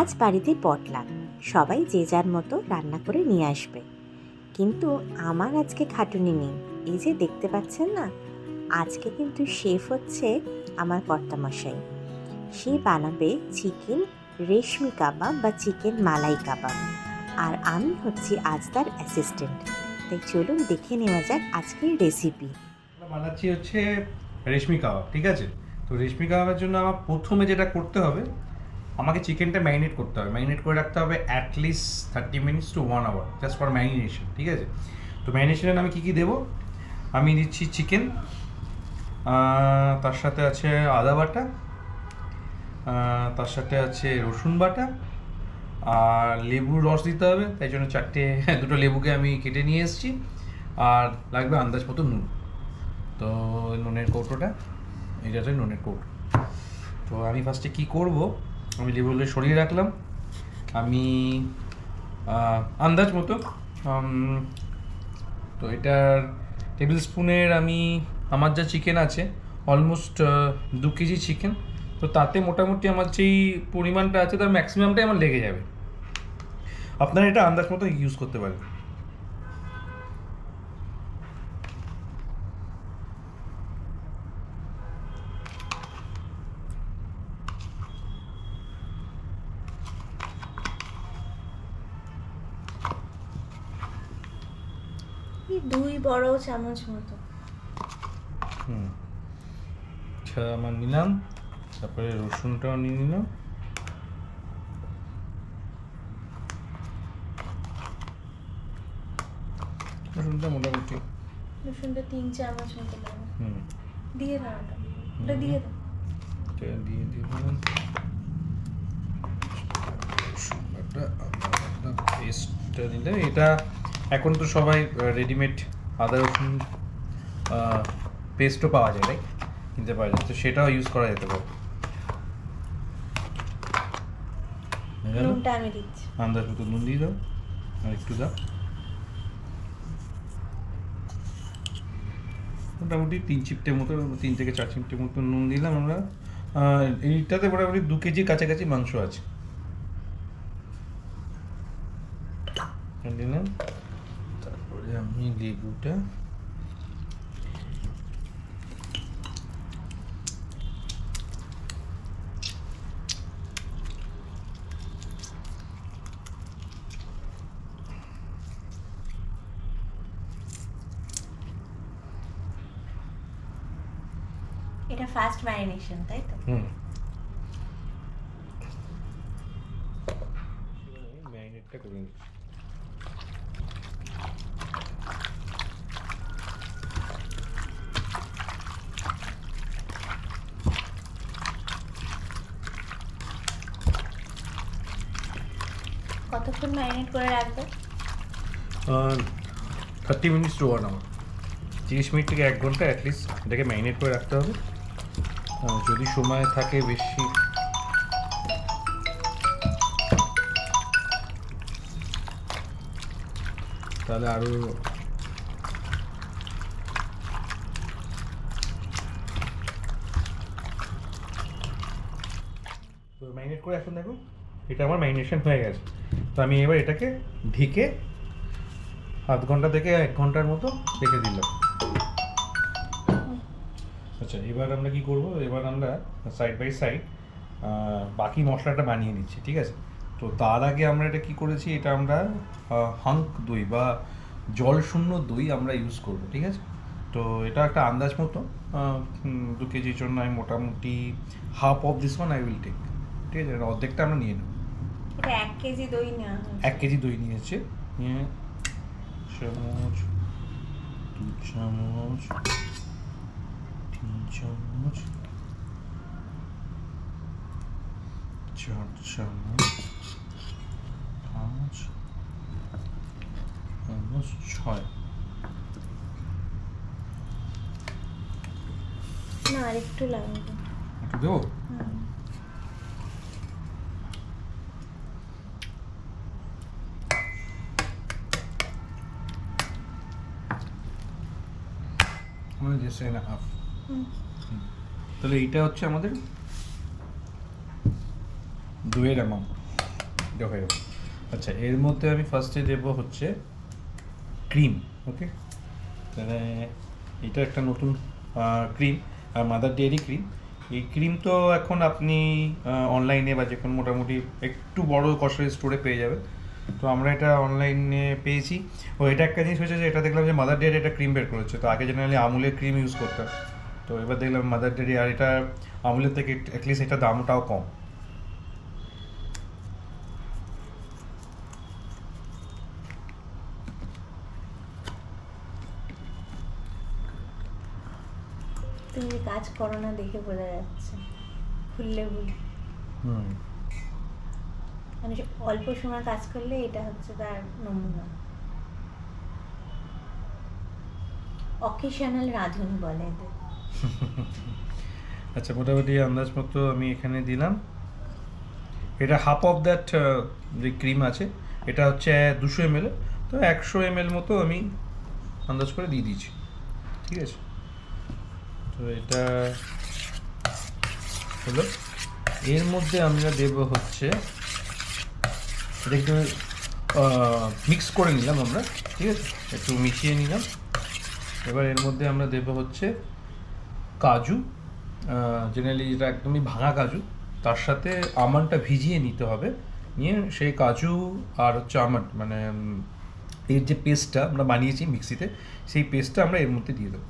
আজ বাড়িতে পটলা। সবাই যে যার মতো রান্না করে নিয়ে আসবে। কিন্তু আমার আজকে খাটুনি নেই। এই যে দেখতে পাচ্ছেন না, আজকে কিন্তু শেফ হচ্ছে আমার কর্তামশাই। সে বানাবে চিকেন রেশমি কাবাব বা চিকেন মালাই কাবাব। আর আমি হচ্ছি আজ তার অ্যাসিস্ট্যান্ট তাই চলুন দেখে নেওয়া যাক আজকের রেসিপি বানাচ্ছি হচ্ছে রেশমি কাবাব, ঠিক আছে? তো রেশমি কাবাবের জন্য আমার প্রথমে যেটা করতে হবে আমাকে চিকেনটা ম্যারিনেট করতে হবে। ম্যারিনেট করে রাখতে হবে at least thirty minutes to one hour just for marination ঠিক আছে? তো ম্যারিনেশনে আমি কী কী দেবো? আমি দিচ্ছি চিকেন তার সাথে আছে আদা বাটা তার সাথে আছে রসুন বাটা, আর লেবুর রস দিতে হবে, তাই জন্য চারটে, দুটো লেবুকে আমি কেটে নিয়ে এসেছি। আর লাগবে আন্দাজ মতো নুন। তো নুনের কৌটোটা হচ্ছে নুনের কৌটো। তো আমি ফার্স্টে কী করব? আমি লেবুগুলো সরিয়ে রাখলাম। আমি আন্দাজ মতো তো এটার টেবিল স্পুনের আমি, আমার যা চিকেন আছে, অলমোস্ট দু কেজি চিকেন, তো তাতে মোটামুটি আমার যেই পরিমাণটা আছে, তার ম্যাক্সিমামটাই আমার লেগে যাবে। আপনারা এটা আন্দাজ মতো ইউজ করতে পারেন। এই দুই বড় চামচ মতো। হুম। আচ্ছা আমার নিলাম। তারপরে রসুনটাও নিয়ে নিলাম। রসুনটা মোটামুটি। রসুনটা তিন চামচ মতো লাগবে হুম। দিয়ে দাও ওটা। দিয়ে দাও। এটা দিয়ে দিয়ে দিলাম রসুনটা পেস্টটা দিলে এটা এখন তো সবাই রেডিমেড আদা রসুন পেস্টও পাওয়া যায় রাইট কিনতে পাওয়া যায়। তো সেটাও ইউজ করা যেতে পারে। আন্দাজ মতো নুন দিয়ে দাও। আর একটু দাও। মোটামুটি তিন চিপটে মতো তিন থেকে চার চিমটে মতো নুন দিলাম আমরা। এইটাতে মোটামুটি দু কেজির কাছাকাছি মাংস আছে। দিলাম? তারপরে আমি লেবুটা এটা ফার্স্ট ম্যারিনেশন তাই তো হুম ম্যারিনেটটা করে নিচ্ছি কতক্ষণ ম্যারিনেট করে রাখবে? Thirty minutes to one hour তিরিশ মিনিট থেকে এক ঘণ্টা অ্যাটলিস্ট এটাকে ম্যারিনেট করে রাখতে হবে। যদি সময় থাকে বেশি। তাহলে আরও ম্যারিনেট করে এখন দেখো এটা আমার ম্যারিনেশন হয়ে গেছে। তো আমি এবার এটাকে ঢেকে আধ ঘণ্টা থেকে এক ঘণ্টার মতো রেখে দিলাম। আচ্ছা এবার আমরা কি করব? এবার আমরা সাইড বাই সাইড বাকি মশলাটা বানিয়ে নিচ্ছি, ঠিক আছে? তো তার আগে আমরা এটা কি করেছি? এটা আমরা হাঙ্ক দই বা জল শূন্য দই আমরা ইউজ করব, ঠিক আছে? তো এটা একটা আন্দাজ মতো দু কেজির জন্য আমি মোটামুটি half of this one I will take ঠিক আছে? অর্ধেকটা আমরা নিয়ে নেব। এক কেজি দই নেওয়া এক কেজি দই নিয়েছে। নিয়ে চামচ দু চামচ তিন চামচ চার চামচ পাঁচ চামচ ছয়। না আর একটু লাগবে। একটু দেবো? হুম। এন হাফ হুম। তাহলে এইটা হচ্ছে আমাদের দইয়ের অ্যামাউন্ট হয়ে আচ্ছা এর মধ্যে আমি ফার্স্টে দেবো হচ্ছে ক্রিম ওকে তাহলে এটা একটা নতুন ক্রিম আর মাদার ডেয়ারি ক্রিম এই ক্রিম তো এখন আপনি অনলাইনে বা যে কোনো মোটামুটি একটু বড় কসারি স্টোরে পেয়ে যাবেন। তো আমরা এটা অনলাইনে পেয়েছি। ও এটা একটা জিনিস হয়েছে যে এটা দেখলাম যে মাদার ডেয়ারি একটা ক্রিম বের করেছে। তো আগে জেনারেলি আমুলের ক্রিম ইউজ করতাম। তো এবার দেখলাম মাদার ডেয়ারি আর এটা আমুলের থেকে অ্যাটলিস্ট এটা দামটাও কম। তুমি কাজ করো না দেখে বোঝা যাচ্ছে। খুললে হুম। মানে অল্প সময় কাজ করলে এটা হচ্ছে তার নমুনা। অকেশনাল রাঁধুনি বলে এদের। আচ্ছা মোটামুটি আন্দাজ মতো আমি এখানে দিলাম। এটা হাফ অফ দ্যাট যে ক্রিম আছে, এটা হচ্ছে দুশো এমএল তো একশো এমএল মতো আমি আন্দাজ করে দিয়ে দিয়েছি। ঠিক আছে? তো এটা হলো। এর মধ্যে আমরা দেব হচ্ছে এটা মিক্স করে নিলাম আমরা, ঠিক আছে? একটু মিশিয়ে নিলাম। এবার এর মধ্যে আমরা দেব হচ্ছে কাজু জেনারেলি যেটা একদমই ভাঙা কাজু, তার সাথে আমন্ডটা ভিজিয়ে নিতে হবে। নিয়ে সেই কাজু আর হচ্ছে আমন্ড মানে এর যে পেস্টটা আমরা বানিয়েছি মিক্সিতে সেই পেস্টটা আমরা এর মধ্যে দিয়ে দেবো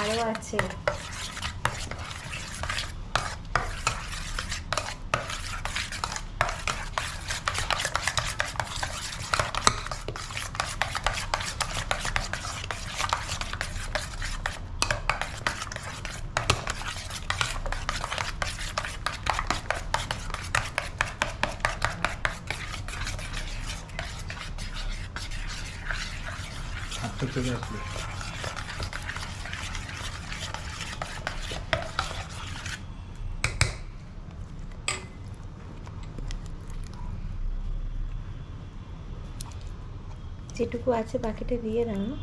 আরও আছে হাতটা চলে আসবে যেটুকু আছে বাকিটা দিয়ে দাও। না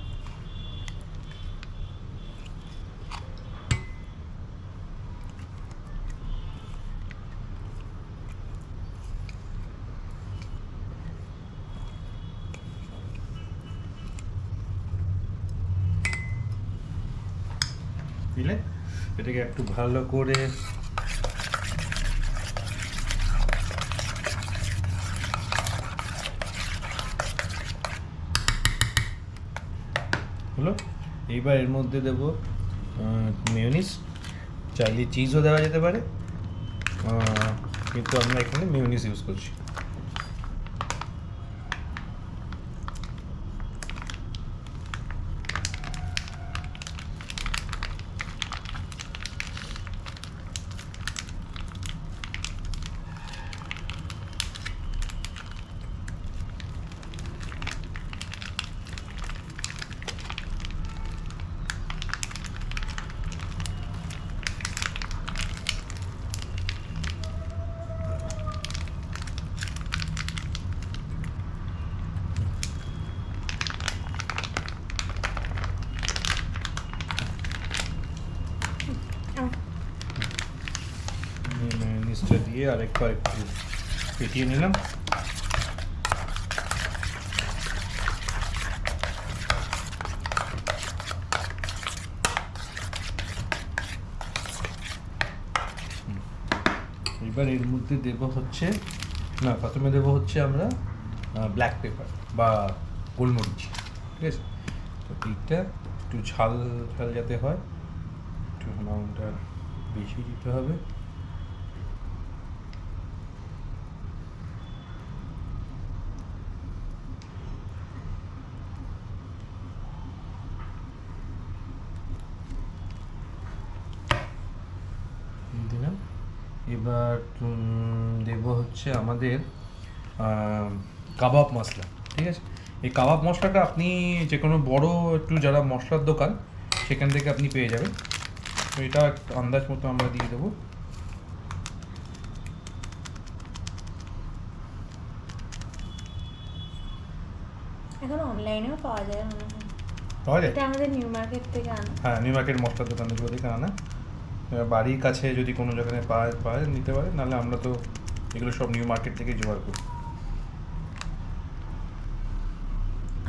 দিলে? এটাকে একটু ভালো করে হলো এইবার এর মধ্যে দেবো মিউনিস চাইলে চিজও দেওয়া যেতে পারে কিন্তু আমরা এখানে মেয়নিস ইউজ করছি। দিয়ে আরেকবার একটু ফেটিয়ে নিলাম। এবার এর মধ্যে দেব হচ্ছে না প্রথমে দেব হচ্ছে আমরা ব্ল্যাক পেপার বা গোলমরিচ ঠিক আছে তো এইটা একটু ঝাল ঝাল যাতে হয় একটু অ্যামাউন্টটা বেশি দিতে হবে দিলাম এবার উম, দেব হচ্ছে আমাদের কাবাব মশলা ঠিক আছে? এই কাবাব মশলাটা আপনি যে কোনো বড় একটু যারা মশলার দোকান সেখান থেকে আপনি পেয়ে যাবেন। তো এটা একটু আন্দাজ মতো আমরা দিয়ে দেবো। এখন অনলাইনেও পাওয়া যায় হয়। পাওয়া যায়? এটা আমাদের নিউ মার্কেট থেকে আনা। হ্যাঁ নিউ মার্কেট মশলার থেকে আনা। বাড়ির কাছে যদি কোনো জায়গায় পায় পায় নিতে পারে। নাহলে আমরা তো এগুলো সব নিউ মার্কেট থেকে জোগাড় করি।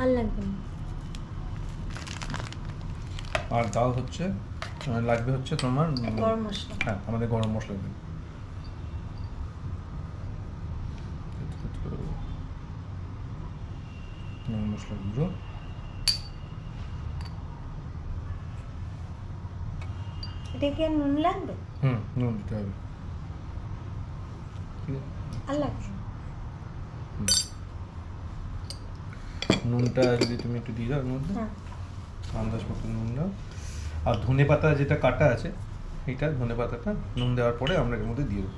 আর লাগবে আর ডাল হচ্ছে লাগবে হচ্ছে তোমার গরম মশলা। হ্যাঁ আমাদের গরম মশলা দিন গরম মশলা গুঁড়ো। এটা কি নুন লাগবে? হুম নুন দিতে হবে। নুনটা যদি তুমি একটু দিয়ে দাও মধ্যে। হ্যাঁ। আন্দাজ মতো নুন দাও। আর ধনে পাতা যেটা কাটা আছে এটা ধনে পাতাটা নুন দেওয়ার পরে আমরা এর মধ্যে দিয়ে দেবো।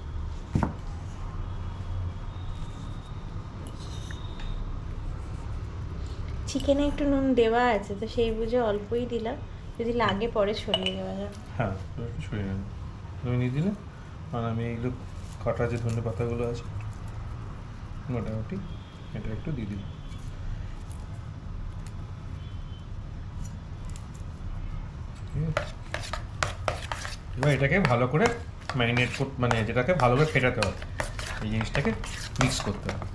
চিকেনে একটু নুন দেওয়া আছে তো সেই বুঝে অল্পই দিলাম। যদি লাগে পরে ছড়িয়ে দেওয়া যাবে। হ্যাঁ সরিয়ে নেবে। তুমি নিয়ে দিলে। আর আমি এইগুলো কাটা যে ধনে পাতাগুলো আছে, মোটামুটি এটা একটু দিয়ে দিলাম? এবার এটাকে ভালো করে ম্যারিনেট মানে যেটাকে ভালো করে ফেটাতে হবে, এই জিনিসটাকে মিক্স করতে হবে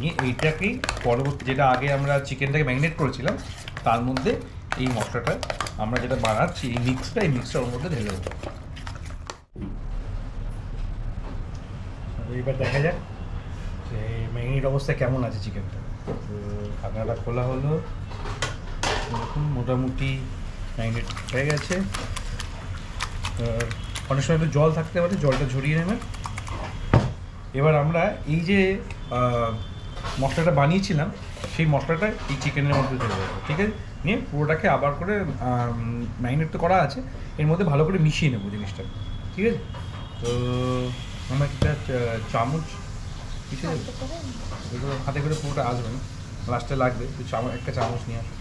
নিয়ে এইটাকেই পরবর্তী, যেটা আগে আমরা চিকেনটাকে ম্যারিনেট করেছিলাম, তার মধ্যে এই মশলাটা আমরা যেটা বানাচ্ছি, এই মিক্সটা এই মিক্সটা ওর মধ্যে ঢেলে দেবো এইবার দেখা যাক যে ম্যারিনেট অবস্থা কেমন আছে চিকেনটা তো ঢাকনাটা খোলা হলো। দেখুন, মোটামুটি ম্যারিনেট হয়ে গেছে। অনেক সময় একটু জল থাকতে পারে, জলটা ঝরিয়ে নেবেন। এবার আমরা এই যে মশলাটা বানিয়েছিলাম, সেই মশলাটা এই চিকেনের মধ্যে দেবো, ঠিক আছে? নিয়ে পুরোটাকে আবার করে ম্যারিনেট তো করা আছে। এর মধ্যে ভালো করে মিশিয়ে নেব জিনিসটা, ঠিক আছে? তো আমরা একটা চামচ কিছু হাতে করে এগুলো হাতে করে পুরোটা আসবে না। লাস্টে লাগবে তো চামচ একটা চামচ নিয়ে আসবে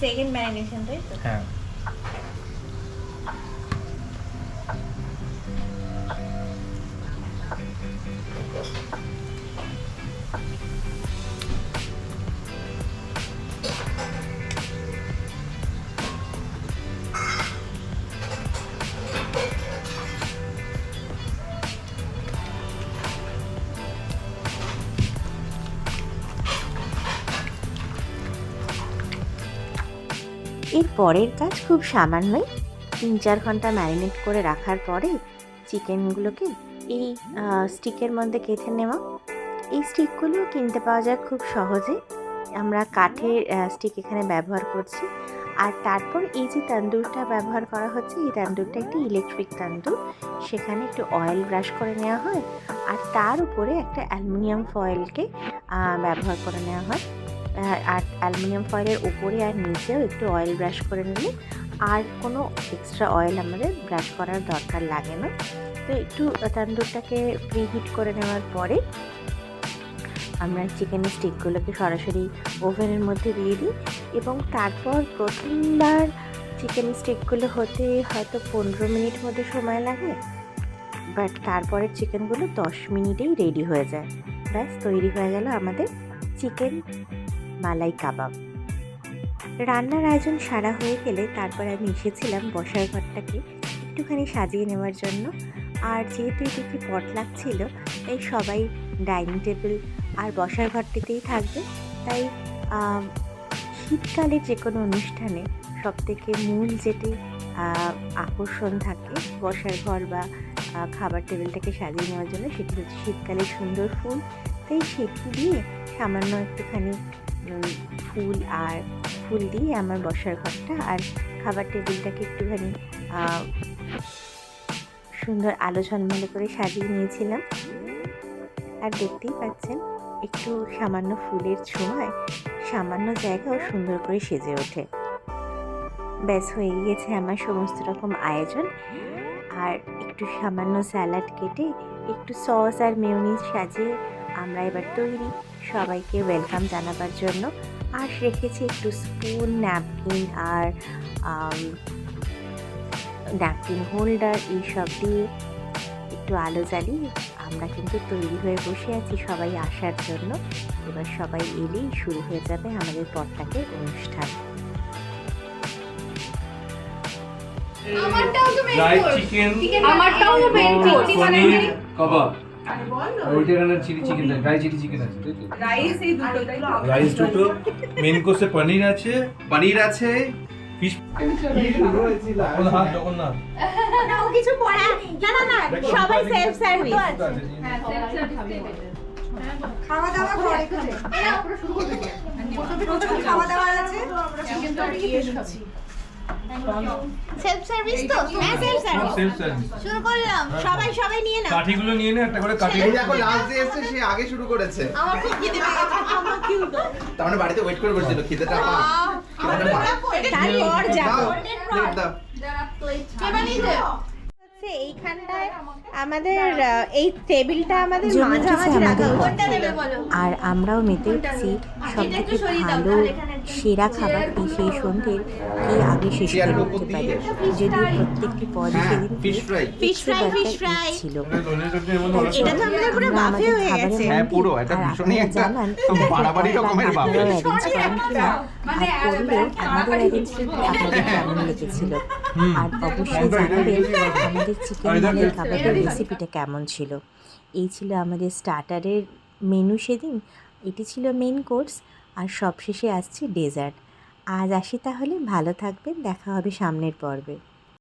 সেকেন্ড ম্যারিনেশন তাই তো? হ্যাঁ। এর পরের কাজ খুব সামান্যই তিন চার ঘণ্টা ম্যারিনেট করে রাখার পরে চিকেনগুলোকে এই স্টিকের মধ্যে কেটে নেওয়া। এই স্টিকগুলো কিনতে পাওয়া যায় খুব সহজে। আমরা কাঠের স্টিক এখানে ব্যবহার করছি। আর তারপর এই যে তান্দুরটা ব্যবহার করা হচ্ছে, এই তান্দুরটা একটি ইলেকট্রিক তান্দুর। সেখানে একটু অয়েল ব্রাশ করে নেওয়া হয়। আর তার উপরে একটা অ্যালুমিনিয়াম ফয়েলকে ব্যবহার করে নেওয়া হয়। আর অ্যালুমিনিয়াম ফয়েলের উপরে আর নিচেও একটু অয়েল ব্রাশ করে নিলে আর কোনো এক্সট্রা অয়েল আমাদের ব্রাশ করার দরকার লাগে না। তো একটু তান্দুরটাকে প্রিহিট করে নেওয়ার পরে আমরা চিকেনের স্টিকগুলোকে সরাসরি ওভেনের মধ্যে দিয়ে দিই এবং তারপর প্রথমবার চিকেন স্টিকগুলো হতে হয়তো পনেরো মিনিট মধ্যে সময় লাগে বাট তারপরের চিকেনগুলো দশ মিনিটেই রেডি হয়ে যায়। ব্যাস, তৈরি হয়ে গেল আমাদের চিকেন মালাই কাবাব। রান্নার আয়োজন সারা হয়ে গেলে তারপর আমি এসেছিলাম বসার ঘরটাকে একটুখানি সাজিয়ে নেওয়ার জন্য। আর যেহেতু এটি একটি পটলাক ছিল, তাই সবাই ডাইনিং টেবিল আর বসার ঘরটিতেই থাকবে। তাই শীতকালে যে কোনো অনুষ্ঠানে সবথেকে মূল যেটি আকর্ষণ থাকে বসার ঘর বা খাবার টেবিলটাকে সাজিয়ে নেওয়ার জন্য সেটি হচ্ছে শীতকালে সুন্দর ফুল। তাই সেটি দিয়ে সামান্য একটুখানি ফুল আর ফুল দিয়ে আমার বসার ঘরটা আর খাবার টেবিলটাকে একটুখানি সুন্দর আলো ঝলমলে করে সাজিয়ে নিয়েছিলাম। আর দেখতেই পাচ্ছেন, একটু সামান্য ফুলের ছোঁয়ায় সামান্য জায়গাও সুন্দর করে সেজে ওঠে। ব্যাস, হয়ে গিয়েছে আমার সমস্ত রকম আয়োজন। আর একটু সামান্য স্যালাড কেটে একটু সস আর মেয়োনিজ সাজিয়ে আমরা এবার তৈরি। সবাইকে ওয়েলকাম জানাবার জন্য। আর রেখেছি একটু স্পুন ন্যাপকিন আর ন্যাপকিন হোল্ডার এইসব দিয়ে একটু আলো জ্বালিয়ে আমরা কিন্তু তৈরি হয়ে বসে আছি সবাই আসার জন্য। এবার সবাই এলেই শুরু হয়ে যাবে আমাদের পট্টাকের অনুষ্ঠান। আমারটাও তো মেন কোর্স আমারটাও তো মেন কোর্স কাবাব রাইস দুটো মেন কোর্সে পনির আছে পনির আছে ফিশ জগন্নাথ জগন্নাথ। ও কিছু পড়া না না না সবাই সেলফ সার্ভিস খাওয়া দাওয়া করে খাওয়া দাওয়া আছে। সেলফ সার্ভিস তো? হ্যাঁ সেলফ সার্ভিস শুরু করলাম। সবাই সবাই নিয়ে নাও। কাঠিগুলো নিয়ে নে একটা করে কাঠি। দেখো লাস্ট যে এসেছে সে আগে শুরু করেছে। আমার খুব খিদে পেয়েছে। আমার কি হলো তার মানে বাড়িতে ওয়েট করে বসছিল খিদেটা পা তারপর যাব। দাও দাও। কে বানিয়েছে হচ্ছে এইখানটায় আমাদের এই টেবিলটা আমাদের মাঝামাঝি রাখা আমাদের। আর আমরাও মেতে উঠছি সব থেকে ভালো সেরা খাবার কি সেই সন্ধ্যের কে আগে শেষ করে উঠতে পারে? যদিও প্রত্যেকটি পদই হ্যাঁ সেদিন fish fry fish fry fish fry ছিল? এটা তো আমাদের পুরো বাফে হয়ে গেছে। হ্যাঁ, পুরো, এটা ভীষণই একটা বাড়াবাড়ি রকমের আর করলে আমাদের আপনাদের কেমন লেগেছিল? আর অবশ্যই জানাবেন আমাদের চিকেন মালের কাবাবের রেসিপিটা কেমন ছিল। এই ছিল আমাদের স্টার্টারের মেনু সেদিন। এটি ছিল মেন কোর্স আর সবশেষে আসছে ডেজার্ট আজ আসি তাহলে। ভালো থাকবেন। দেখা হবে সামনের পর্বে।